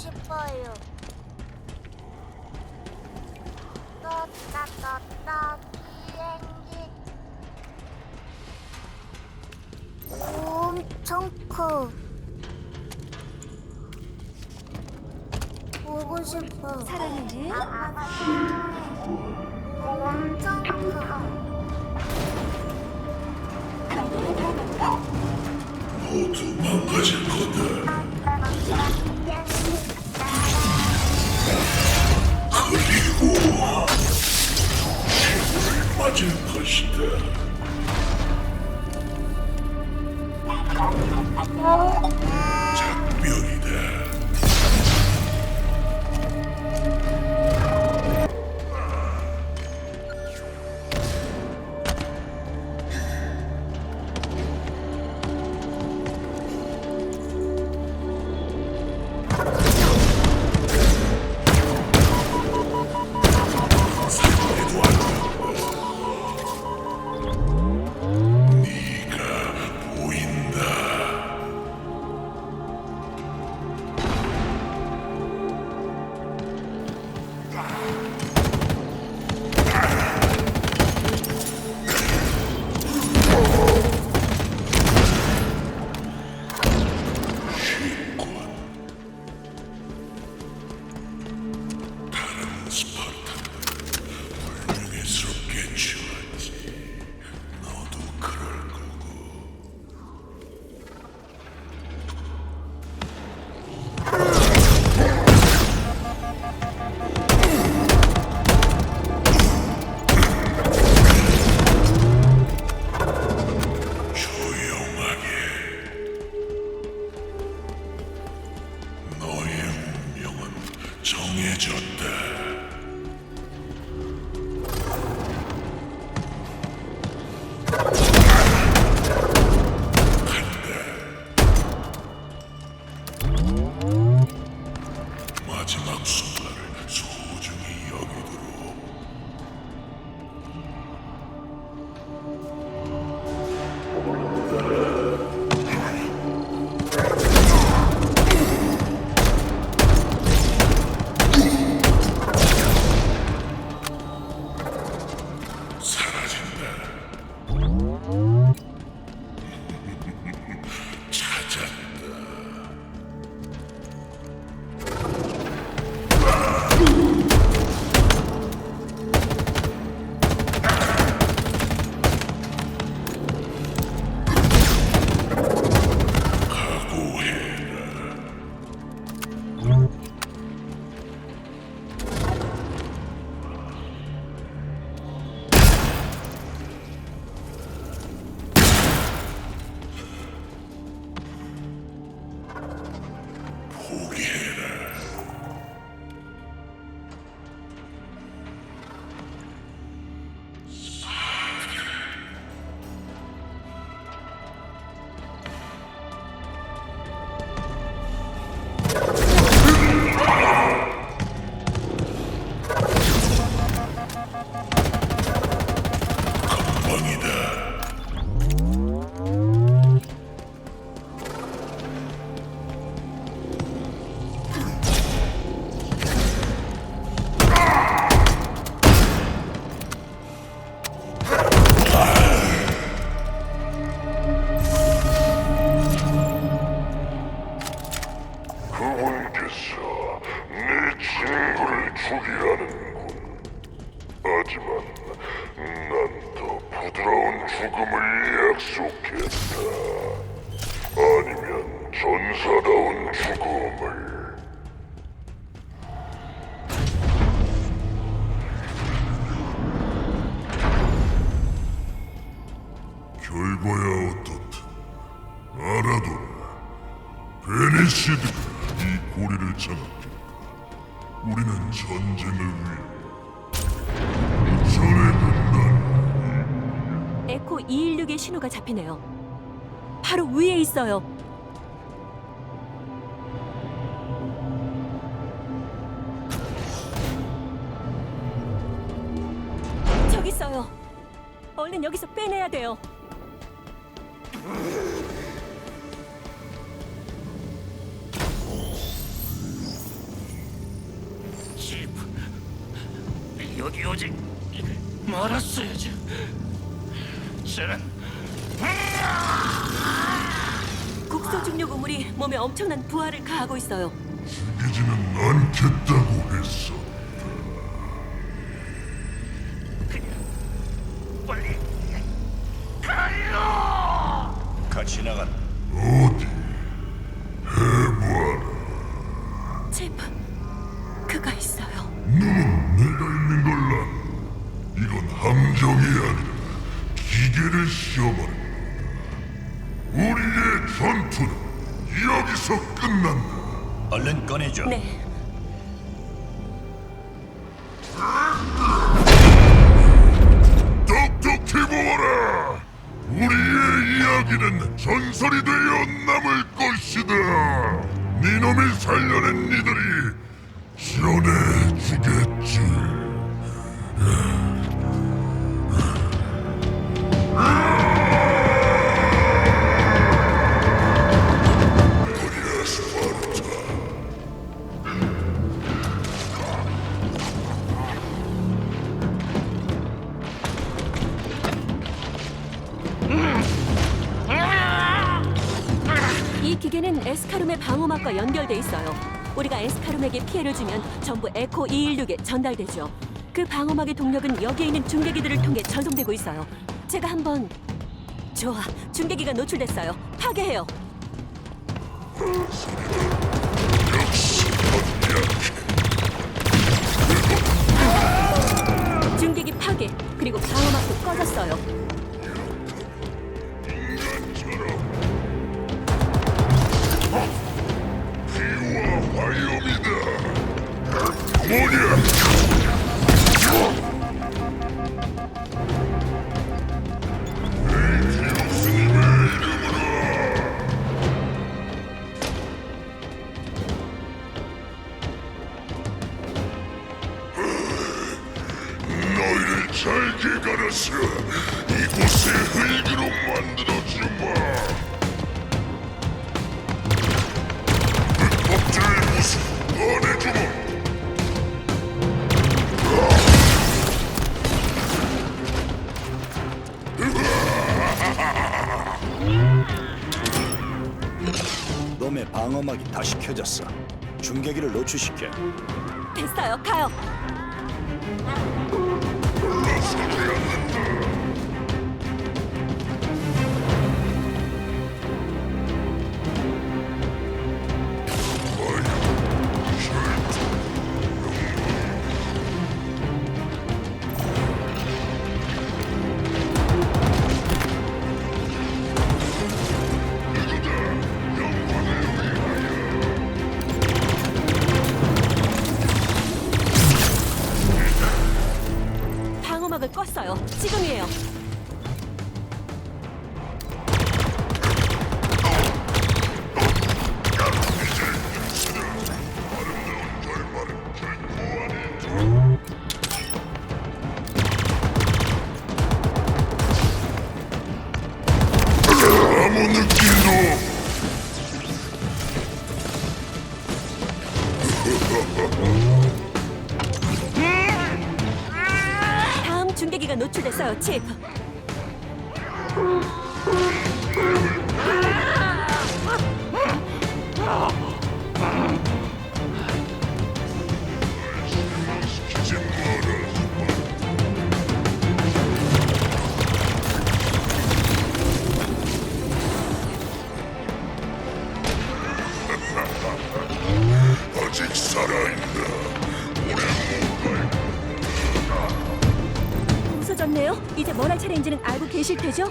싶어요. 떠따떠따 비행기 엄청 커. 보고 싶어. 사랑하는 엄청 커. 모두 망가질 거다. 빠질 마 죽음을 약속했다. 아니면 전사다운 죽음을. 216의 신호가 잡히네요. 바로 위에 있어요. 저기 있어요. 얼른 여기서 빼내야 돼요. 집 여기 오지 말았어야지. 저는 국소 중력 우물이 몸에 엄청난 부하를 가하고 있어요. 죽이지는 않겠다고 했어. 빨리 같이 나간 어디? 체프, 그가 있어요. 거다. 우리의 전투는 여기서 끝난다. 얼른 꺼내줘. 네, 똑똑히 보아라. 우리의 이야기는 전설이 되어 남을 것이다. 니놈이 살려낸 니들이 이 기계는 에스카룸의 방어막과 연결돼 있어요. 우리가 에스카룸에게 피해를 주면 전부 에코 216에 전달되죠. 그 방어막의 동력은 여기에 있는 중계기들을 통해 전송되고 있어요. 제가 한번 좋아, 중계기가 노출됐어요. 파괴해요. 중계기 파괴, 그리고 방어막도 꺼졌어요. 잘게 갈아서 이곳의 흙으로 만들어주마. 법제의 모습 꺼내주마. 놈의 방어막이 다시 켜졌어. 중계기를 노출시켜. 됐어요, 가요. 껐어요. 지금이에요. 중계기가 노출됐어요, 마라. 아직 살아있다. 갈. 부서졌네요. 이제 뭘 할 차례인지는 알고 계실 테죠?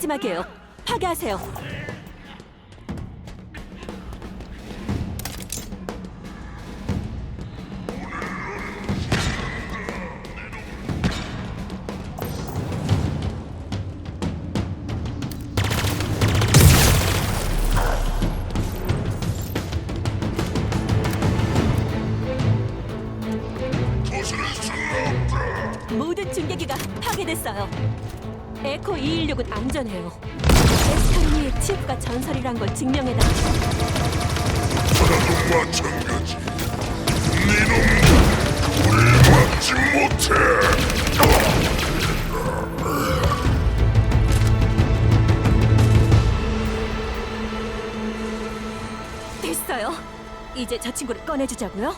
마지막이에요. 파괴하세요. 에코 216은 안전해요. 에스카르니의 치프가 전설이란 걸 증명해다. 나도 마찬가지. 네놈 우릴 막지 못해. 됐어요. 이제 저 친구를 꺼내주자고요.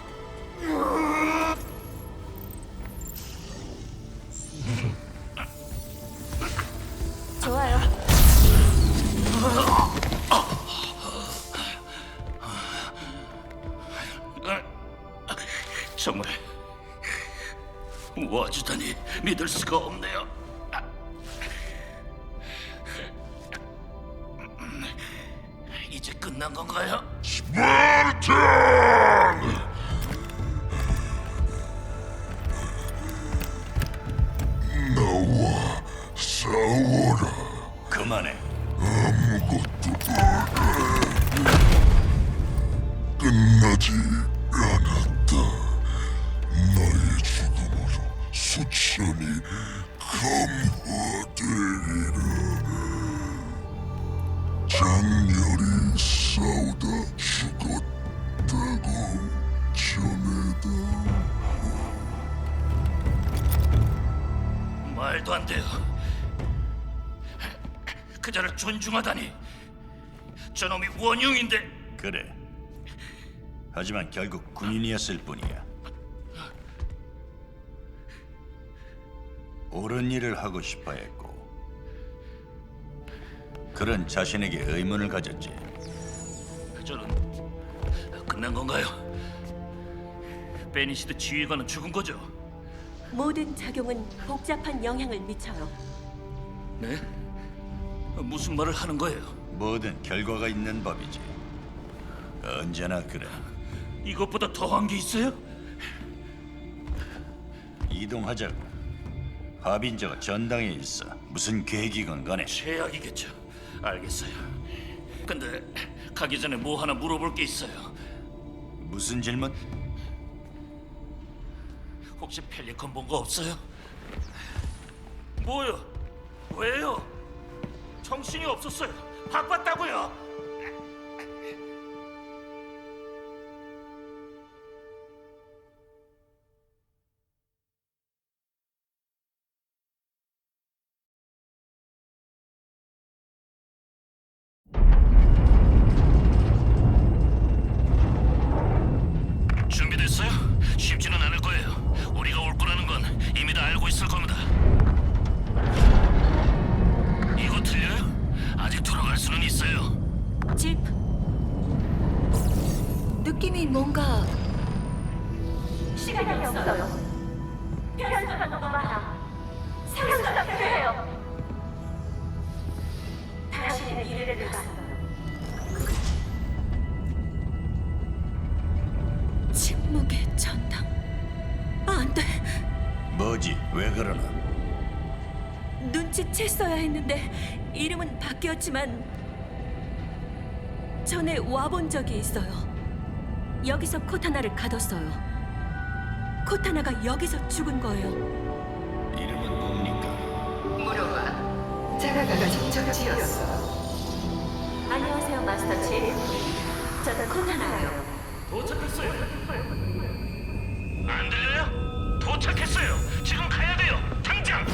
믿을 수가 없네요. 이제 끝난 건가요? 스파르탄! 나와 싸워라. 그만해. 말도 안 돼요. 그자를 존중하다니. 저놈이 원흉인데 그래. 하지만 결국 군인이었을 뿐이야. 옳은 일을 하고 싶어 했고 그런 자신에게 의문을 가졌지. 저는 끝난 건가요? 베니시드 지휘관은 죽은 거죠? 모든 작용은 복잡한 영향을 미쳐요. 네? 무슨 말을 하는 거예요? 뭐든 결과가 있는 법이지. 언제나 그래. 이것보다 더한 게 있어요? 이동하자고. 하빈저가 전당에 있어. 무슨 계획이건 간에 최악이겠죠. 알겠어요. 근데 가기 전에 뭐 하나 물어볼 게 있어요. 무슨 질문? 혹시 펠리컨 본 거 없어요? 뭐요? 왜요? 정신이 없었어요. 바빴다고요. 왜 그러나? 눈치챘어야 했는데 이름은 바뀌었지만 전에 와본 적이 있어요. 여기서 코타나를 가뒀어요. 코타나가 여기서 죽은 거예요. 이름은 뭡니까? 물어봐. 자가가가 직접 지었어. 안녕하세요, 마스터 치. 저는 코타나예요. 도착했어요. 안 들려요? 도착했어요. 지금 가야 돼요. 당장.